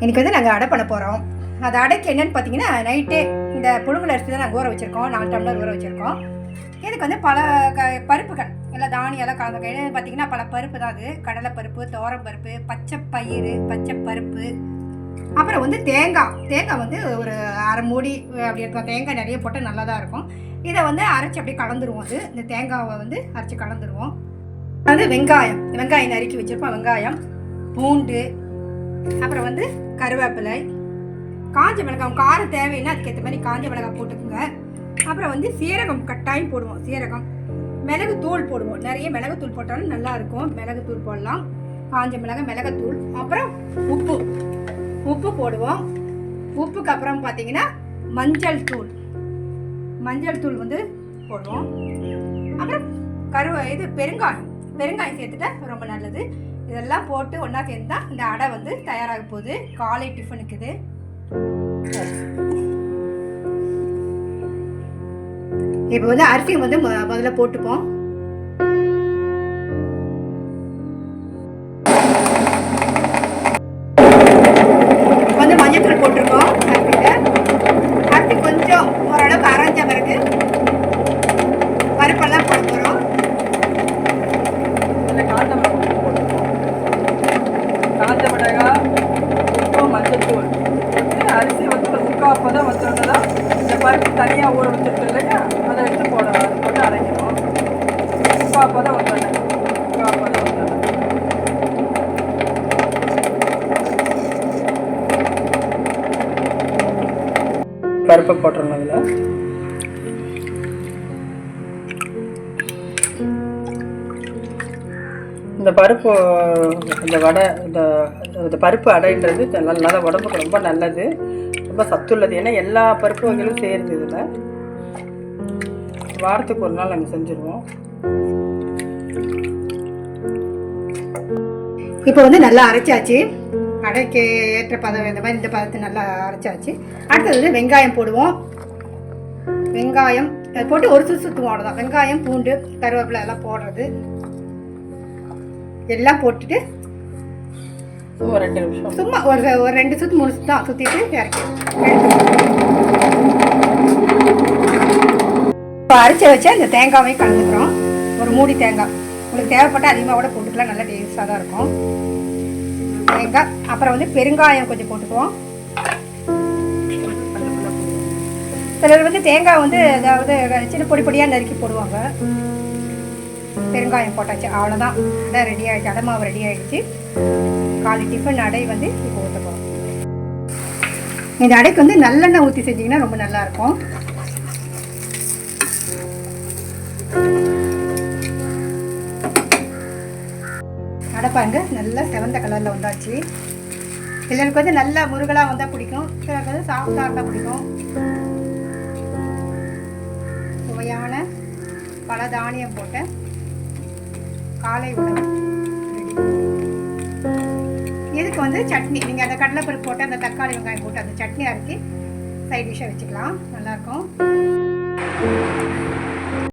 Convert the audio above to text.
இன்னைக்கு வந்து நாங்கள் அடை பண்ண போகிறோம் அது அடைக்கு என்னன்னு பார்த்தீங்கன்னா நைட்டே இந்த புழுங்கல் அரிசி தான் நாங்கள் ஊற வச்சுருக்கோம். நாலு டம்ளர் ஊற வச்சுருக்கோம். இதுக்கு வந்து பல க பருப்புகள் எல்லாம் தானியெல்லாம் கலந்து என்னன்னு பார்த்தீங்கன்னா பல பருப்பு தான் அது. கடலை பருப்பு துவரம் பருப்பு பச்சை பயிறு பச்சை பருப்பு. அப்புறம் வந்து தேங்காய். தேங்காய் வந்து ஒரு அரை மூடி அப்படி இருக்கும். தேங்காய் நிறைய போட்டால் நல்லா தான் இருக்கும். இதை வந்து அரைச்சி அப்படியே கலந்துருவோம் அது. இந்த தேங்காவை வந்து அரைச்சி கலந்துருவோம். அது வெங்காயம். வெங்காயம் நறுக்கி வச்சுருப்போம். வெங்காயம் பூண்டு அப்புறம் வந்து கருவேப்பிலை காஞ்ச மிளகாய் காரம் தேவைன்னா அதுக்கேற்ற மாதிரி காஞ்ச மிளகாய் போட்டுக்கோங்க. அப்புறம் வந்து சீரகம் கட்டாயம் போடுவோம் சீரகம். மிளகு தூள் போடுவோம். நிறைய மிளகு தூள் போட்டாலும் நல்லா இருக்கும் மிளகு தூள் போடலாம். காஞ்ச மிளகாய் மிளகுத்தூள். அப்புறம் உப்பு. உப்பு போடுவோம். உப்புக்கு அப்புறம் பார்த்தீங்கன்னா மஞ்சள் தூள். மஞ்சள் தூள் வந்து போடுவோம். அப்புறம் கருவ இது பெருங்காயம். பெருங்காயம் சேர்த்துட்டா ரொம்ப நல்லது. இதெல்லாம் போட்டு ஒன்றா சேர்ந்தா இந்த அடை வந்து தயாராக போகுது. காலை டிஃபனுக்கு இது இப்போ வந்து அரிசியை வந்து மொ- முதல்ல போட்டுப்போம். இந்த பருப்பு தனியாக ஊற வச்சுருக்கு இல்லையா? அதை எடுத்து போடணும். அது போட்டு அரைக்கணும். முக்கால் பதம் வச்சோன்னே முக்கால் பதம் வச்சோன்னே பருப்பு போட்டுறணும் இதில். இந்த பருப்பு இந்த வடை இந்த இந்த பருப்பு அடைன்றது நல்லா உடம்புக்கு ரொம்ப நல்லது. ரொம்ப சத்துள்ளது. ஏன்னா எல்லா பருப்பு வகைகளும் சேர்ந்து இதில் வாரத்துக்கு ஒரு நாள் நாங்கள் செஞ்சுருவோம். இப்போ வந்து நல்லா அரைச்சாச்சு. அடைக்கு ஏற்ற பதம் இந்த மாதிரி இந்த பதத்தை நல்லா அரைச்சாச்சு. அடுத்தது வந்து வெங்காயம் போடுவோம். வெங்காயம் அது போட்டு ஒரு சுத்து சுற்றுவோம் அவ்வளோதான் வெங்காயம் பூண்டு கருவேப்பிலை எல்லாம் போடுறது. எல்லாம் போட்டுட்டு ஒரு ரெண்டு நிமிஷம். சும்மா ஒரு ஒரு ரெண்டு சுற்று மூணு தான். சுற்றிட்டு இறக்கி. இப்போ அரைச்சி வச்சு இந்த தேங்காவையும் கலந்துக்கிறோம். ஒரு மூடி தேங்காய். உங்களுக்கு தேவைப்பட்ட அதிகமாக கூட போட்டுக்கலாம். நல்லா டேஸ்டாக தான் இருக்கும். தேங்காய். அப்புறம் வந்து பெருங்காயம் கொஞ்சம் போட்டுக்குவோம். சிலர் வந்து தேங்காய் வந்து அதாவது சின்ன பொடி பொடியாக நறுக்கி போடுவாங்க. பெருங்காயம் போட்டாச்சு. அவ்வளோதான் அதான் ரெடி ஆகிடுச்சு அடை ரெடி ஆகிடுச்சு காலை டிஃபன் அடை வந்து இப்போ ஊற்ற போகிறோம் இந்த அடைக்கு வந்து நல்லெண்ணெய் ஊற்றி செஞ்சிங்கன்னா ரொம்ப நல்லா இருக்கும். அடை பாருங்க நல்லா செவந்த கலரில் வந்தாச்சு. சிலருக்கு வந்து நல்லா முருகலாக வந்தால் பிடிக்கும். சிலருக்கு வந்து சாஃப்டாக இருந்தால் பிடிக்கும். சுவையான பல தானியம் போட்ட காலை உணவு. வந்து சட்னி நீங்கள் அந்த கடலைப்பருப்பு போட்டு அந்த தக்காளி வெங்காயம் போட்டு அந்த சட்னி அரைச்சி சைட் டிஷ்ஷாக வச்சுக்கலாம். நல்லாயிருக்கும்